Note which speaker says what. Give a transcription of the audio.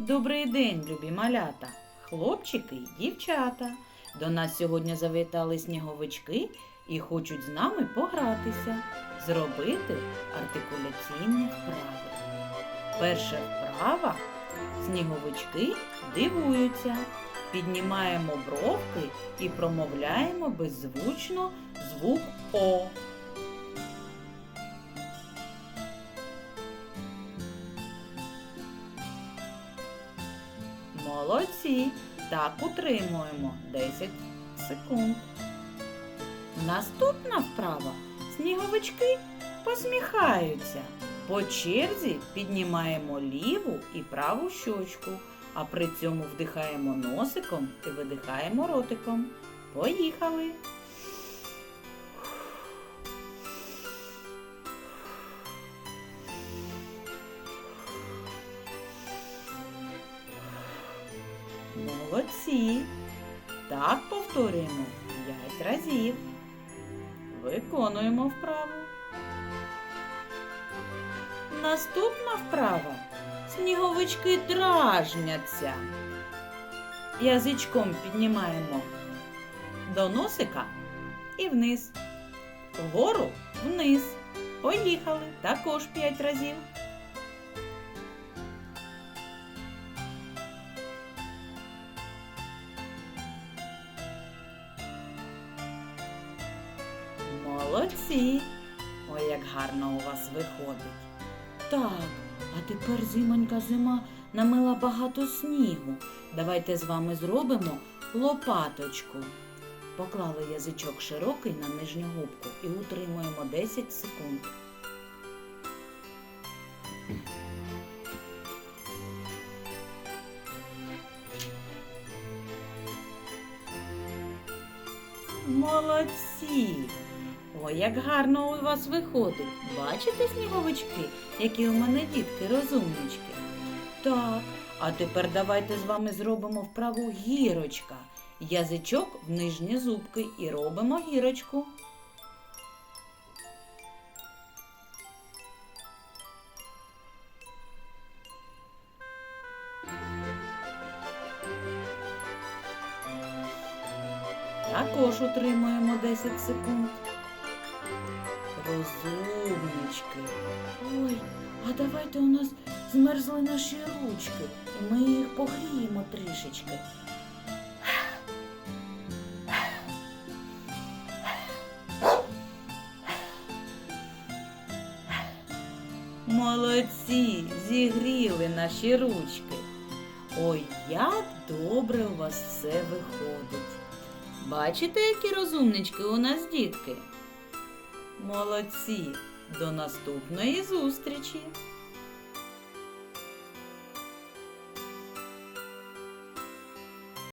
Speaker 1: Добрий день, любі малята, хлопчики й дівчата. До нас сьогодні завітали сніговички і хочуть з нами погратися, зробити артикуляційні вправи. Перша вправа сніговички дивуються, піднімаємо бровки і промовляємо беззвучно звук О. Молодці. Так утримуємо 10 секунд. Наступна вправа. Сніговички посміхаються. По черзі піднімаємо ліву і праву щочку, а при цьому вдихаємо носиком і видихаємо ротиком. Поїхали! Молодці. Так повторюємо 5 разів. Виконуємо вправу. Наступна вправа. Сніговички дражняться. Язичком піднімаємо до носика і вниз. Вгору вниз. Поїхали. Також 5 разів. Молодці! Ой, як гарно у вас виходить. Так, а тепер зимонька зима намила багато снігу. Давайте з вами зробимо лопаточку. Поклали язичок широкий на нижню губку і утримуємо 10 секунд. Молодці! Ой, як гарно у вас виходить. Бачите сніговички, які у мене дітки розумнички? Так, а тепер давайте з вами зробимо вправу гірочка. Язичок в нижні зубки і робимо гірочку. Також утримуємо 10 секунд. Розумнички. Ой, а давайте у нас змерзли наші ручки, і ми їх погріємо трішечки. Молодці, зігріли наші ручки. Ой, як добре у вас все виходить. Бачите, які розумнички у нас дітки? Молодці! До наступної зустрічі!